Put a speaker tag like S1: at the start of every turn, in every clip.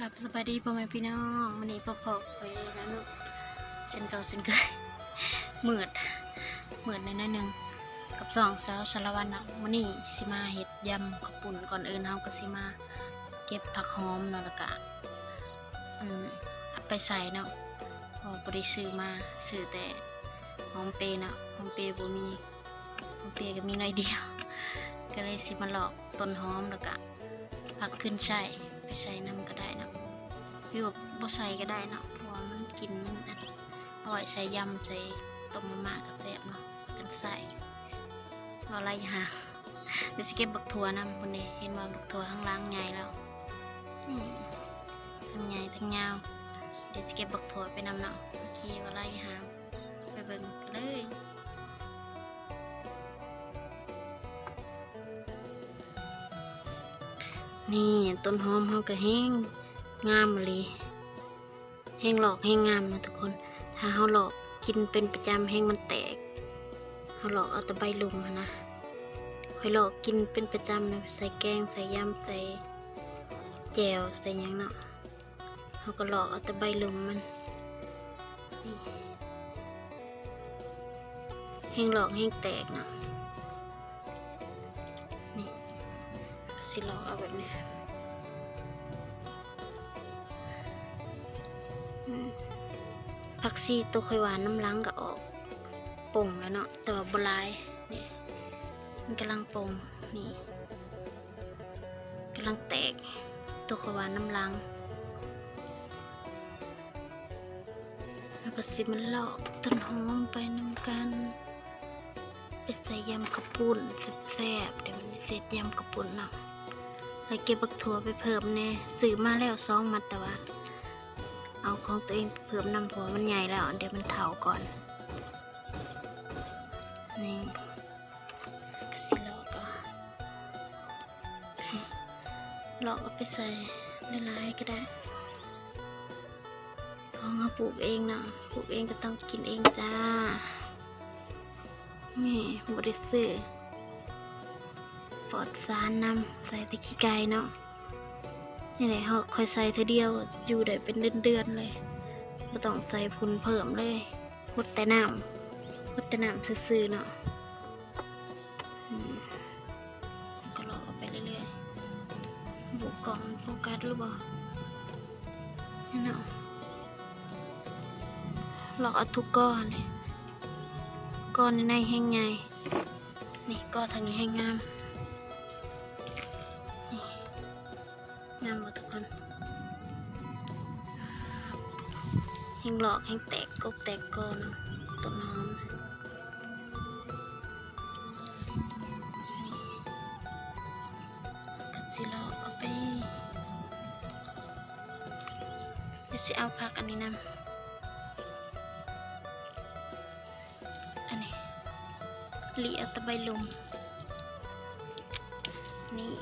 S1: กับสบายดีพ่อแม่พี่น้องวันนี้พ่อพ่อไปนะลูกเส้นเก่าเส้นเคยเหมือดเหมือดในนั้นหนึ่งกับสองสาวสารวัตรนะวันนี้สิมาเห็ดยำข้าวปุ่นก่อนอื่นเฮาก็สิมาเก็บผักหอมเนาะล้วก็อืมเอาไปใส่เนาะพอบริซื้อมาซื้อแต่หอมเปย์เนาะหอมเปย์บ่มีหอมเปย์ก็มีน้อยเดียว ก็เลยสิมาหลอกต้นหอมล้วก็ผักขึ้นช่าย ไปใส่น้ำก็ได้นะหรือว่าบ่ใส่ก็ได้นะเพราะว่ามันกินมันอันอร่อยใส่ยำใส่ต้มมาม่ากับแซ่บเนาะกันใส่เอาอะไรหาเดี๋ยวสิเก็บบักถั่วนํคนนี้เห็นว่าบักถั่วข้างล่างใหญ่แล้วนี่ทั้งใหญ่ทั้งยาวเดี๋ยวสิเก็บบักถั่วไปนำเนาะโอเคว่าอะไรหาไปเบิ่งกันเลย นี่ต้นหอมเฮาก็แห้งงามเลยแห้งหลอกแห้งงามนะทุกคน ถ้าเฮาหลอกกินเป็นประจำแห้งมันแตกเฮาหลอกเอาแต่ใบลุมนะคอยหลอกกินเป็นประจำนะใส่แกงใส่ยำใส่แจวใส่ยังเนาะเฮาก็หลอกเอาแต่ใบลุมมันแห้งหลอกแห้งแตกเนาะ สิลอกเอาแบบนี้ผักซีตัวคอยหวานน้ำล้างก็ออกป่งแล้วเนาะแต่ว่าบลายนี่มันกำลังป่งนี่กำลังแตกตัวคอยหวานน้ำล้างแล้วก็สิมันลอกต้นหอมไปน้ำกันไปใส่ยำกระปุ่นแซ่บๆเดี๋ยวมันเสร็จยำกระปุ่นเนาะ แล้วเก็บบักถั่วไปเพิ่มแน่ซื้อมาแล้วสองมัดแต่ว่า เอาของตัวเองเพิ่มนำหัวมันใหญ่แล้ว เดี๋ยวมันเถาก่อน นี่ก็สิลอกก็ลอกเอาไปใส่ในลายก็ได้ของเราปลูกเองนะปลูกเองก็ต้องกินเองจ้า นี่บริสุทธิ์ ปลอดสารนำใส่ตะขี้ไก่เนาะนี่แหละเขาคอยใส่เธอเดียวอยู่ได้เป็นเดือนๆเลยไม่ต้องใส่พุนเพิ่มเลยหดแต่น้ำหดแต่น้ำซื่อๆเนาะก็รอไปเรื่อยๆบุกกล่องโฟกัสหรือเปล่านี่เนาะหลอกเอาทุกก้อนเลยก้อนในแห้งไงนี่ก้อนทางนี้แห้งงาม หลอกแห้แตกกกแตกกอนต้นหอมกัดสิหลอกเอาไปเดี๋ยวสิเอาผักอันนี้นำอันนี้เลียตะใบลุมนี่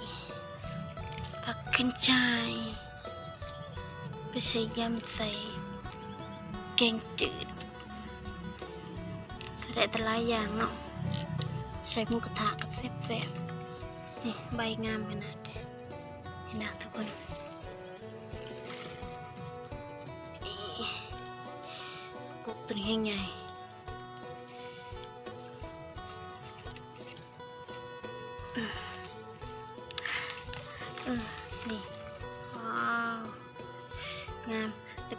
S1: ผักขึ้นชายไปใส่ยำใส่ แกงจืดใส่แต่หลายอย่างเนาะใส่หมูกระทะกับแซ่บๆนี่ใบงามขนาดนี้เห็นนะทุกคนนี่กุ๊กตัวนี้ใหญ่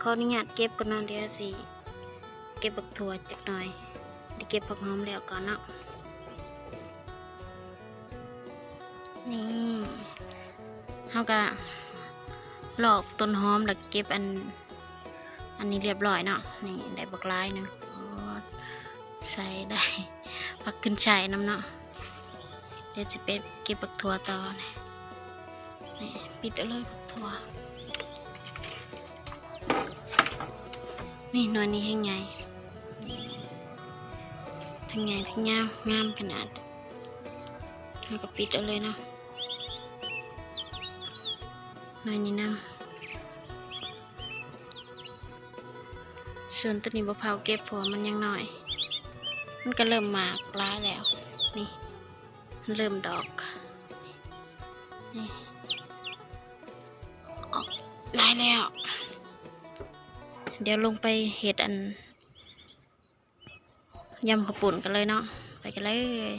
S1: ออนุญาตเก็บก่อนเนเดียวสิเก็บบักถั่วจักหน่อยดีเก็บผักหอมแล้วก่อนเนาะนี่เขาก็หลอกต้นหอมแล้วเก็บอัน อันนี้เรียบร้อยเนาะนี่ได้บักลายหนึงใส่ได้ผักขึ้นช่ายน้ำเนาะเดี๋ยวจะไปเก็บบักถั่วต่อนี่นี่ปิดเอาเลยบักถั่ว นี่นวลนี้ให้ไงทั้งไงทั้งยาวงามขนาดแล้วก็ปิดเอาเลยเนาะนวลนี้นำส่วนตัวนี้บะพราวเก็บเพราะว่ามันยังหน้อย มันก็เริ่มหมากร้ายแล้ว นี่ มันเริ่มดอก นี่ ออกลายแล้ว เดี๋ยวลงไปเห็ดอันยำข้าปุ่นกันเลยเนาะไปกันเลย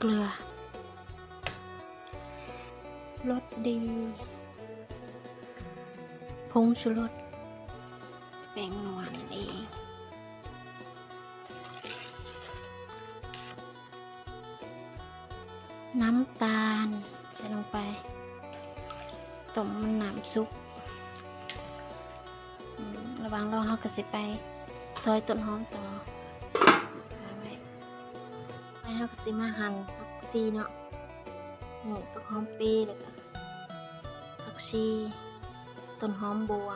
S1: เกลือ รสดีผงชูรสแป้งนวลเองน้ำตาลใส่ลงไปต้มมันน้ำซุประหวังรอเขากระสิไป ซอยต้นหอมต่อไว้ไปเขากระสิมาหั่นผักซีเนาะนี่ผักหอมปีเลยก็ ชี ต้นหอมบัว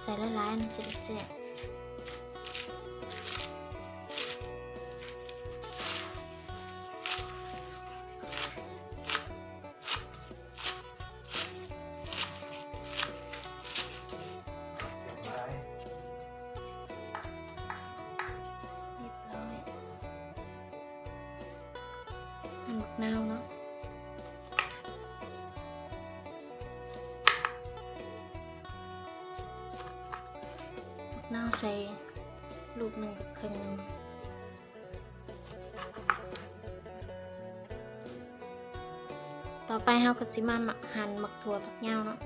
S1: ใส่ละลายนะจะได้แซ่บเนบักนาวเนาะบักนาวใส่ลูกหนึ่งกับครึ่งหนึ่งต่อไปเฮาก็สิมาหมักหั่นหมักถั่วผักยาวเนาะ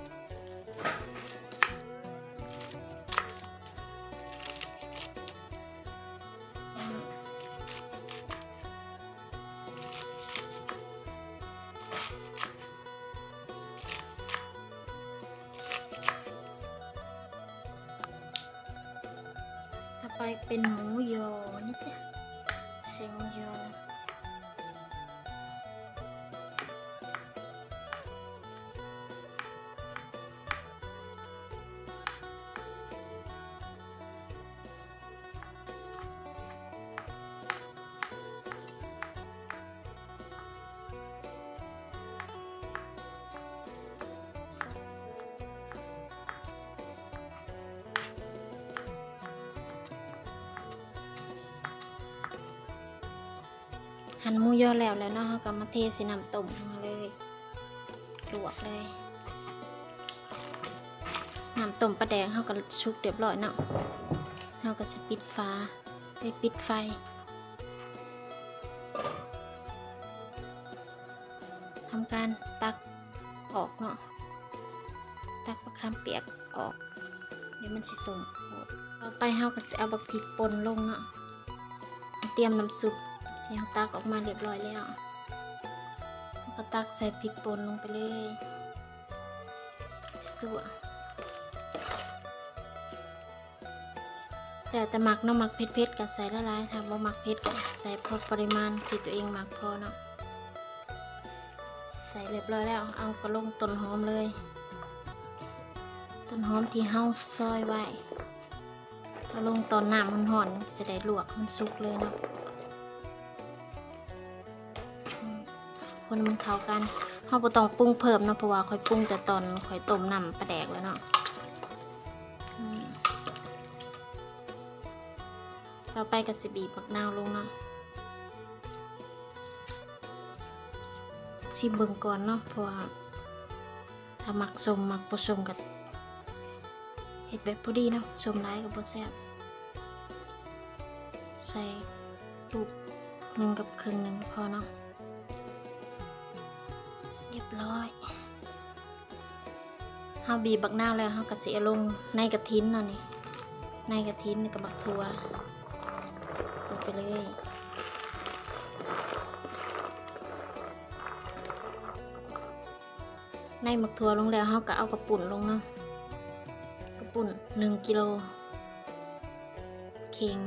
S1: เป็นหมูยอนี่จ้ะเสียงยอ หั่นหมูยอแล้วแล้วเนาะเราก็มาเทใส่น้ำต้มมาเลยลวกเลยน้ำต้มปลาแดงเขาก็ชุกเรียบร้อยเนาะเราก็จะปิดฟ้าไปปิดไฟทำการตักออกเนาะตักมะขามเปียกออก เดี๋ยวมันสิสมต่อไปเฮาก็สิเอาบักพริกป่นลงเนาะเตรียมน้ำซุป เราตักออกมาเรียบร้อยแล้วก็ตักใส่พริกป่นลงไปเลยสัวแต่แต่หมักเนาะหมักเผ็ดๆกับใส่ละลายถ้าบ่หมักเผ็ดก็ใส่พอปริมาณที่ตัวเองหมักพอเนาะใส่เรียบร้อยแล้ว เอากระลงต้นหอมเลย ต้นหอมที่เฮาซอยไว้กระลงตอนน้ำมันห่อนจะได้ลวกมันสุกเลยเนาะ คนมันเข้ากันเฮาบ่ต้องปรุงเพิ่มเนาะเพราะว่าค่อยปรุงแต่ตอนค่อยต้มน้ำปลาแดกแล้วเนาะต่อไปก็สิบีบผักนาวลงเนาะชิมเบิ่งก่อนเนาะเพราะว่าถ้ามักสมมักผสมกับเห็ดแบบพอดีเนาะสมร้ายกับบ่แซ่บใส่ลูกหนึ่งกับครึ่งหนึ่งพอเนาะ เรียบร้อยเฮาบีบักนาวแล้วเฮาก็สิเอาลงในกระทินเนาะนี่ในกระทินกับบักทัวลงไปเลยในหมักถั่วลงแล้วเขาก็เอากระปุ่นลงเนาะกระปุ่นหนึ่งกิโลเข่ง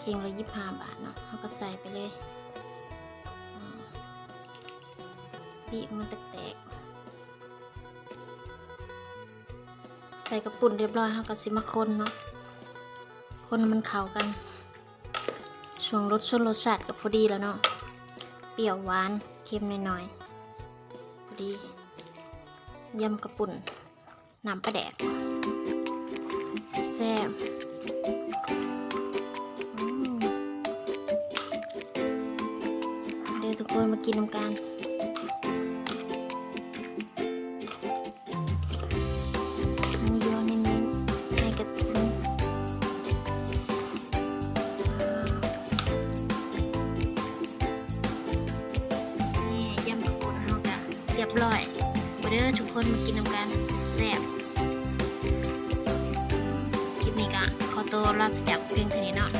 S1: เข่งละยี่สิบห้าบาทเนาะเขาก็ใส่ไปเลย บีบมันแตกๆ ใส่กระปุ่นเรียบร้อยเขาก็สิมาคนเนาะ คนมันเข้ากันช่วงรสชนรสชาติกับพอดีแล้วเนาะ เปรี้ยวหวานเค็มหน่อยๆ พอดียำกระปุ่นน้ำปลาแดกแซ่บเดี๋ยวทุกคนมากินน้ำกัน คนมากินน้ำกันแซ่บคลิปนี้ก็ขอตัวลาไปจากเพียงเท่านี้เนาะ